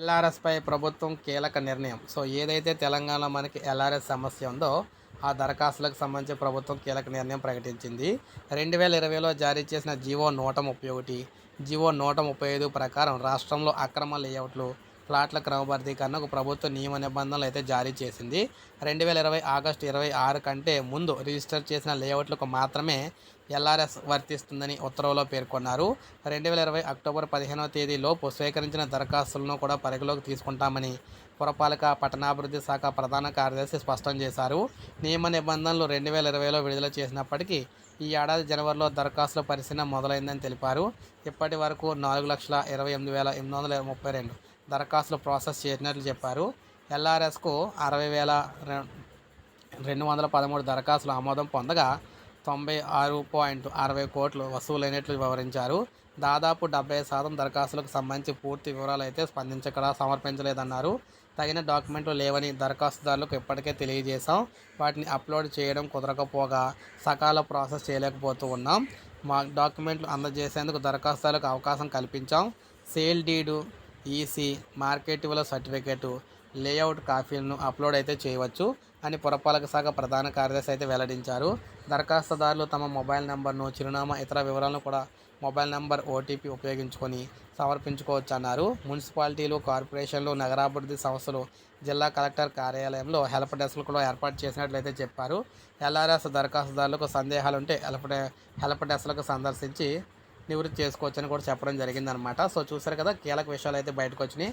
ఎల్ఆర్ఎస్పై ప్రభుత్వం కీలక నిర్ణయం. సో ఏదైతే తెలంగాణ మనకి ఎల్ఆర్ఎస్ సమస్య ఉందో ఆ దరఖాస్తులకు సంబంధించి ప్రభుత్వం కీలక నిర్ణయం ప్రకటించింది. రెండు వేల ఇరవైలో జారీ చేసిన జీవో నూట ముప్పై ఒకటి జీవో నూట ముప్పై ఐదు ప్రకారం రాష్ట్రంలో అక్రమ లేఅవుట్లు ప్లాట్ల క్రమబద్ధీకరణకు ప్రభుత్వ నియమ నిబంధనలు అయితే జారీ చేసింది. రెండు వేల ఇరవై ఆగస్టు ఇరవై ఆరు కంటే ముందు రిజిస్టర్ చేసిన లేఅవుట్లకు మాత్రమే ఎల్ఆర్ఎస్ వర్తిస్తుందని ఉత్తర్వులో పేర్కొన్నారు. రెండు వేల ఇరవై అక్టోబర్ పదిహేనవ తేదీలోపు స్వీకరించిన దరఖాస్తులను కూడా పరిగణలోకి తీసుకుంటామని పురపాలక పట్టణాభివృద్ధి శాఖ ప్రధాన కార్యదర్శి స్పష్టం చేశారు. నియమ నిబంధనలు రెండు వేల ఇరవైలో విడుదల చేసినప్పటికీ ఈ ఏడాది జనవరిలో దరఖాస్తుల పరిశీలన మొదలైందని తెలిపారు. ఇప్పటి వరకు నాలుగు లక్షల ఇరవై ఎనిమిది వేల ఎనిమిది వందల ముప్పై రెండు దరఖాస్తులు ప్రాసెస్ చేసినట్లు చెప్పారు. ఎల్ఆర్ఎస్కు అరవై వేల రెండు వందల పదమూడు దరఖాస్తులు ఆమోదం పొందగా తొంభై ఆరు పాయింట్ అరవై కోట్లు వసూలైనట్లు వివరించారు. దాదాపు డెబ్బై శాతం దరఖాస్తులకు సంబంధించి పూర్తి వివరాలు అయితే స్పందించకుండా సమర్పించలేదన్నారు. తగిన డాక్యుమెంట్లు లేవని దరఖాస్తుదారులకు ఇప్పటికే తెలియజేశాం. వాటిని అప్లోడ్ చేయడం కుదరకపోగా సకాల ప్రాసెస్ చేయలేకపోతూ ఉన్నాం. మా డాక్యుమెంట్లు అందజేసేందుకు దరఖాస్తుదారులకు అవకాశం కల్పించాం. సేల్ డీడు ఈసీ మార్కెట్ విలువ సర్టిఫికేటు లేఅవుట్ కాపీలను అప్లోడ్ అయితే చేయవచ్చు అని పురపాలక శాఖ ప్రధాన కార్యదర్శి అయితే వెల్లడించారు. దరఖాస్తుదారులు తమ మొబైల్ నెంబర్ను చిరునామా ఇతర వివరాలను కూడా మొబైల్ నెంబర్ ఓటీపీ ఉపయోగించుకొని సమర్పించుకోవచ్చు అన్నారు మున్సిపాలిటీలు కార్పొరేషన్లు నగరాభివృద్ధి సంస్థలు జిల్లా కలెక్టర్ కార్యాలయంలో హెల్ప్ డెస్క్లు కూడా ఏర్పాటు చేసినట్లయితే చెప్పారు. ఎల్ఆర్ఎస్ దరఖాస్తుదారులకు సందేహాలుంటే హెల్ప్ డె హెల్ప్ డెస్క్లకు సందర్శించి నివృత్తి చేసుకోవచ్చని కూడా చెప్పడం జరిగిందనమాట సో చూసారు కదా కీలక విషయాలు అయితే బయటకు వచ్చినాయి.